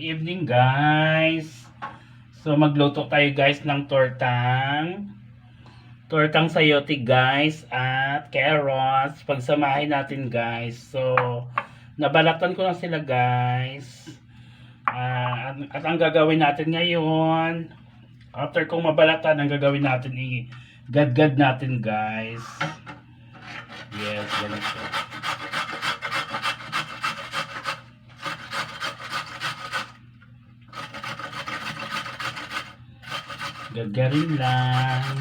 evening guys. So magluto tayo guys ng tortang tortang sayote guys at carrots. Pagsamahin natin guys. So nabalatan ko na sila guys. Ah, at, ang gagawin natin ngayon after kong mabalatan ang gagawin natin i gadgad natin guys. Yes, ganito. Gagarin lang.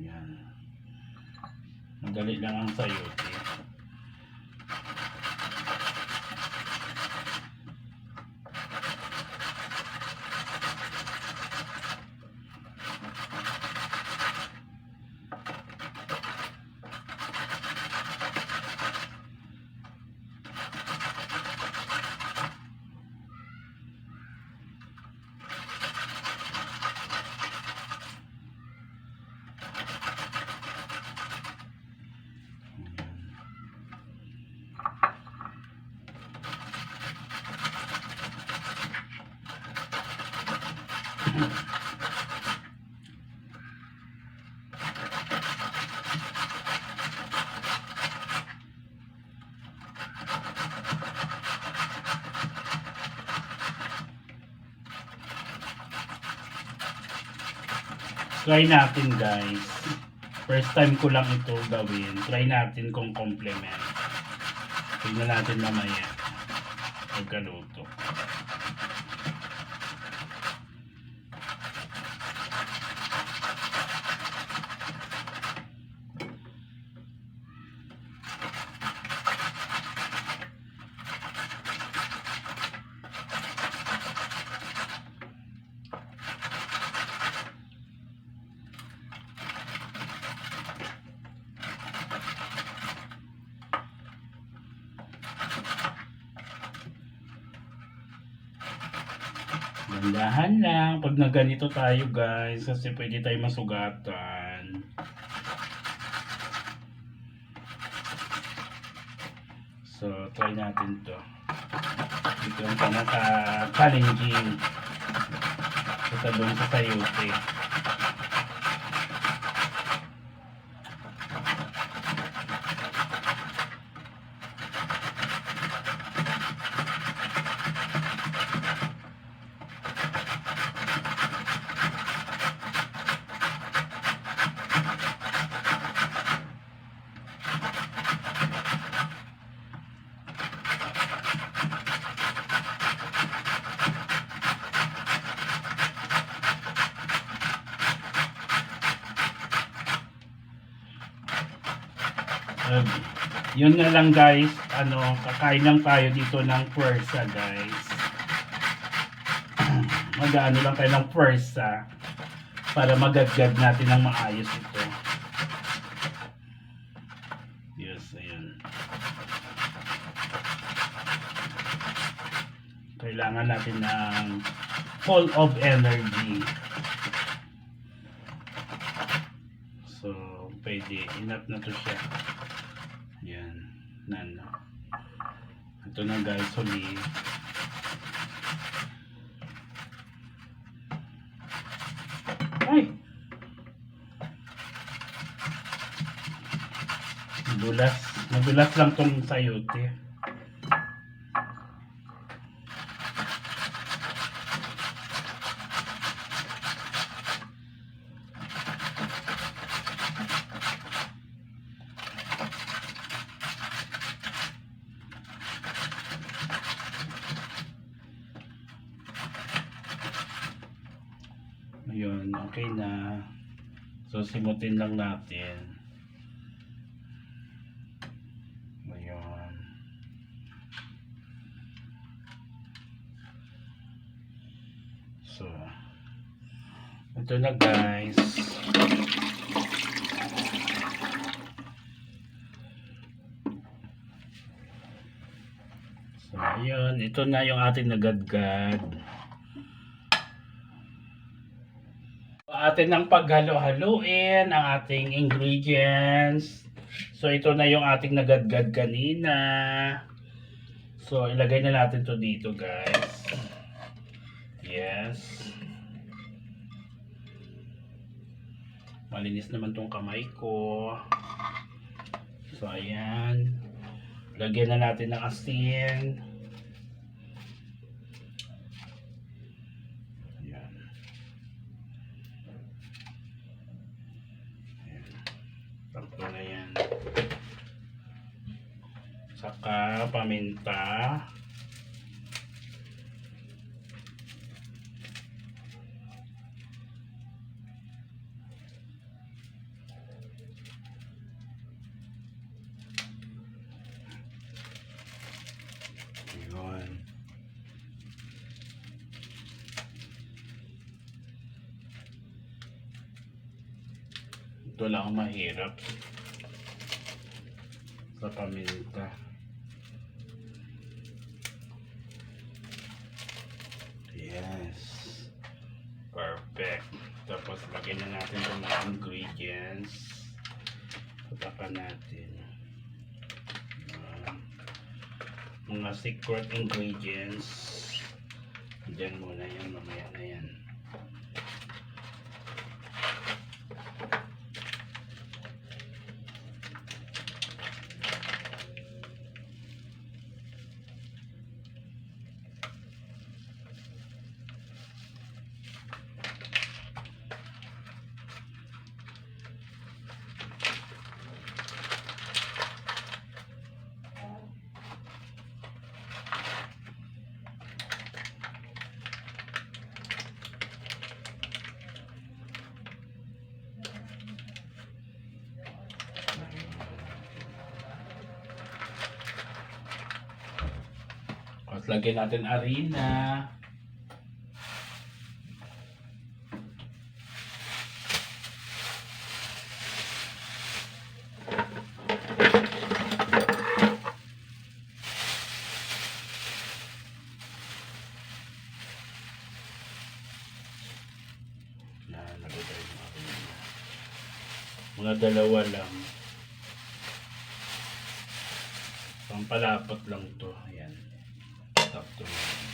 Yan. Madali lang ang sayote. Try natin guys. First time ko lang ito gawin. Try natin kung complement. Tingnan natin mamaya. Pagkaluto. Dandahan lang. Pag na ganito tayo guys. Kasi pwede tayo masugatan. So, try natin to. Ito ang pinaka-challenging. Ito doon sa sayote. Um, yun nga lang guys, ano, kakain lang tayo dito ng pwersa guys. Mag-ano lang tayo ng pwersa para magagad natin ng maayos ito. Yes, ayun. Kailangan natin ng full of energy. So, pwede. Enough na to siya. Yan. Nan. Ito na guys, huli. Ay! Madulas. Madulas lang tong sayote. Ayun, okay na. So, simutin lang natin. Ayun. So, ito na guys. So, ayun, Ayan, ito na yung ating nagadgad. Atin ng paghalo-haluin ang ating ingredients. So ito na yung ating nagadgad kanina. So ilagay na natin to dito guys. Yes. Malinis naman tong kamay ko. So ayan. Lagyan na natin ng asin. Ayan. Ayan. Takto na yan. Saka paminta. Ito lang ang mahirap sa paminta. Yes. Perfect. Tapos lagyan na natin yung mga ingredients. Patakan natin. Yan mga secret ingredients. Diyan muna yan, mamaya na yan. At lagyan natin arena. Mga dalawa lang. Pampalapot lang to. Ayan. Sakto na.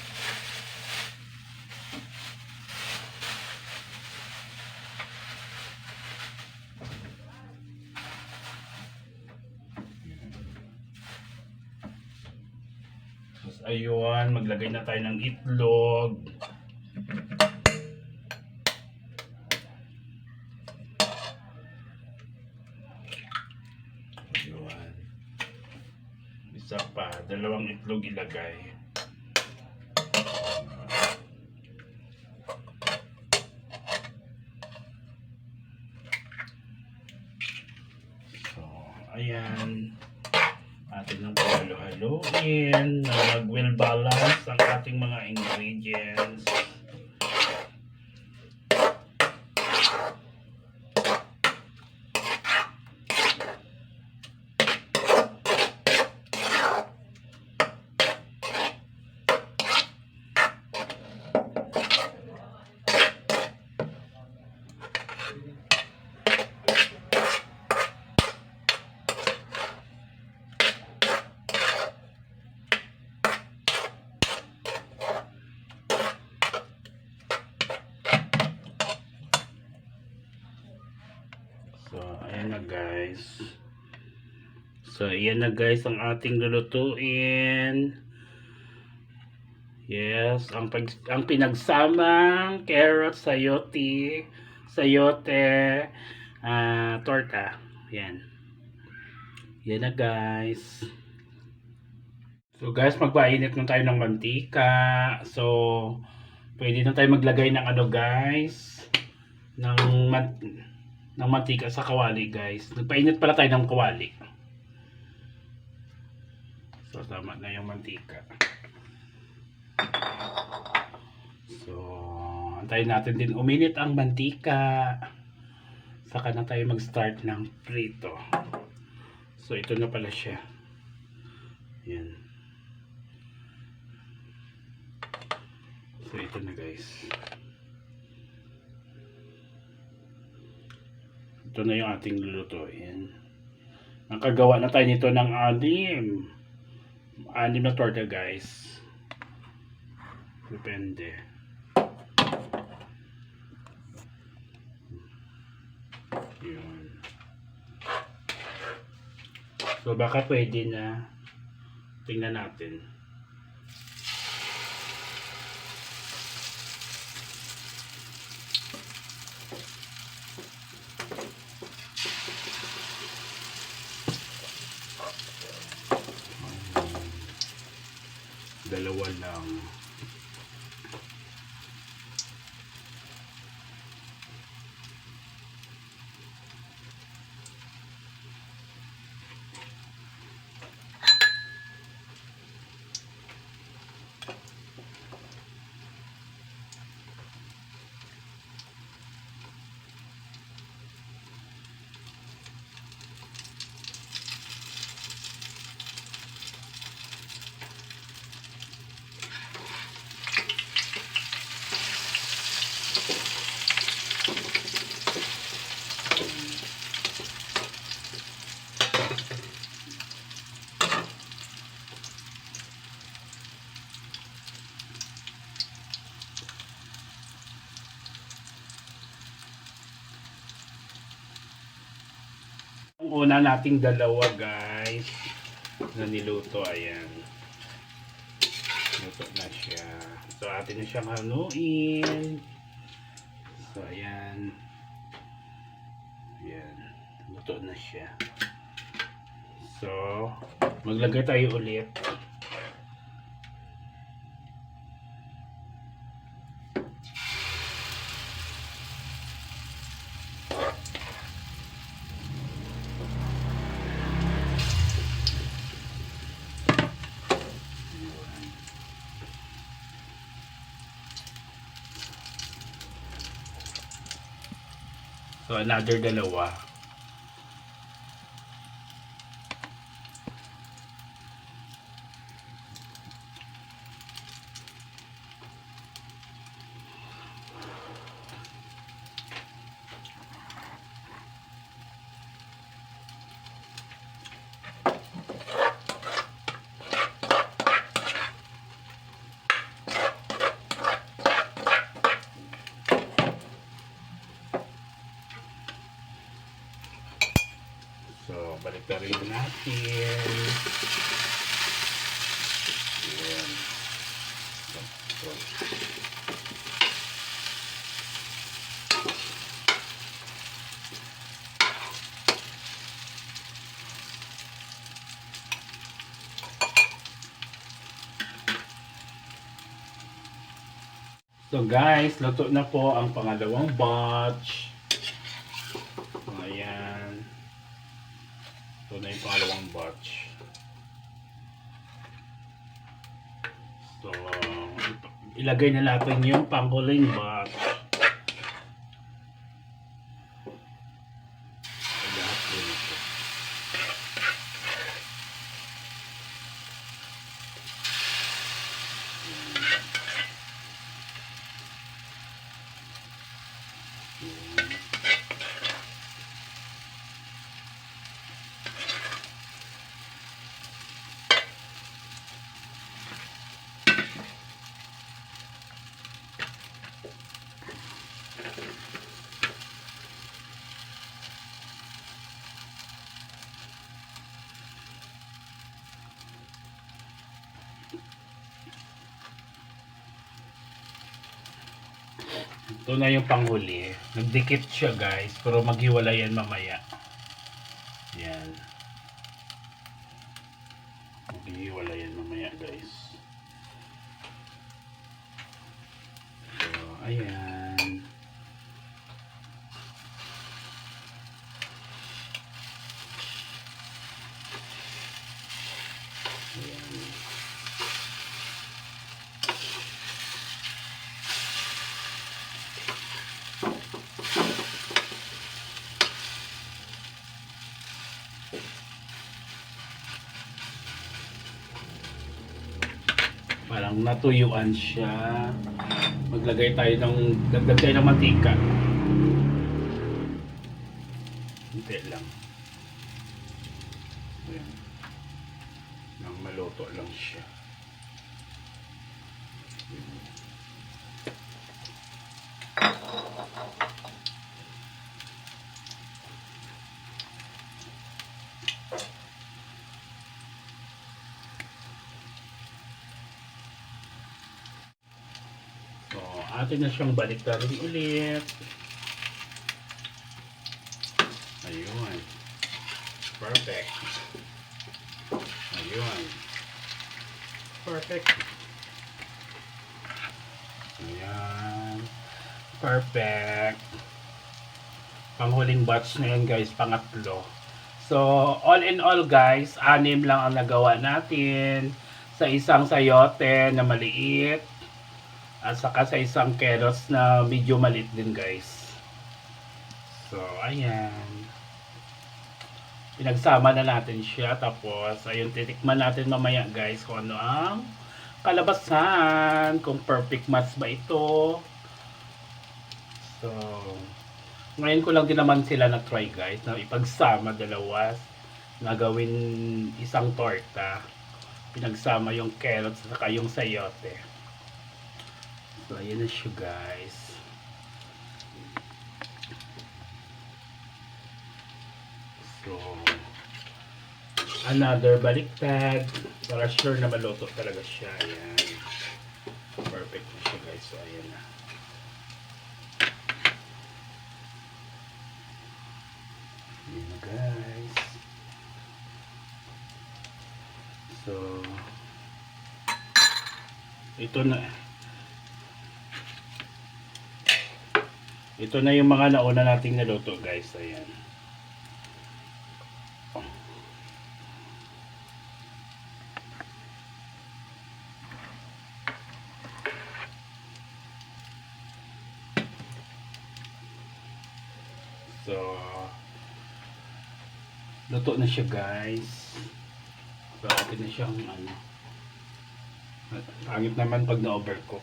Tapos ayun, maglagay na tayo ng itlog. Ayun. Isa pa, dalawang itlog ilagay. So, ayan. Atin lang pahalo-haloin na mag-well balance ang ating mga ingredients. So, ayan na guys. So, ayan na guys ang ating lulutuin. Yes, ang pag ang pinagsamang carrot, sayote, sayote, ah, torta. Yan. Yan na guys. So guys, magpainit na tayo ng mantika. So, pwede na tayo maglagay ng ano guys, ng ng mantika sa kawali guys. Nagpainit pala tayo ng kawali. So, tama na yung mantika. So, antayin natin din uminit ang mantika. Saka na tayo mag-start ng prito. So, ito na pala siya. Yan. So ito na guys. Ito na yung ating lulutuin. Nakagawa na tayo nito ng anim. Anim na torta guys. Depende. Yun. So baka pwede na tingnan natin. Dalawa lang. Una nating dalawa guys na niluto ayan. Luto na siya. So atin na siyang haluin. So ayan. Ayan. Luto na siya. So maglagay tayo ulit. Another dalawa. Na rin natin. Ayan. So guys, luto na po ang pangalawang batch. Ayan. Ito na yung pangalawang batch. So, ilagay na natin yung panghuling batch. Lahat po nito. Ito na yung panghuli. Nagdikit siya guys. Pero maghiwalay yan mamaya. Yan. Maghiwalay yan mamaya guys. So, ayan. Ayan. Lang, natuyuan siya. Maglagay tayo ng, dagdag tayo ng mantika. Hindi lang. Ayan. Nang maluto lang siya. So, atin na siyang baliktarin ulit. Ayun. Perfect. Ayun. Perfect. Ayan. Perfect. Panghuling batch na yun guys, pangatlo. So, all in all guys, anim lang ang nagawa natin sa isang sayote na maliit at saka sa isang carrots na medyo maliit din guys. So, ayan. Pinagsama na natin siya. Tapos, ayun, titikman natin mamaya guys kung ano ang kalabasan. Kung perfect match ba ito. So, ngayon ko lang din naman sila na-try guys na ipagsama dalawa na gawin isang torta. Pinagsama yung carrots at saka yung sayote. So, ayan na siya guys. So, another baliktad. Para sure na maluto talaga siya. Ayan. Perfect na siya guys. So, ayan na. Ayan na guys. So, ito na. Ito na yung mga nauna nating naluto guys. Ayan. So, luto na siya guys. So, atin na siyang ano. Pangit naman pag na-overcook.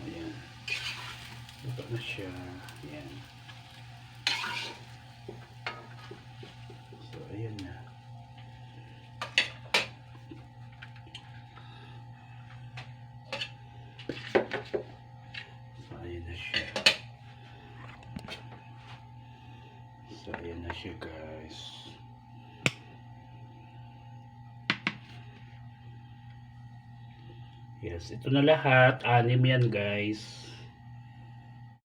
Ayan. Luto na siya. Ayan. So, ayan na. So, ayan na siya. So, ayan na siya guys. Yes, ito na lahat. Anim yan guys.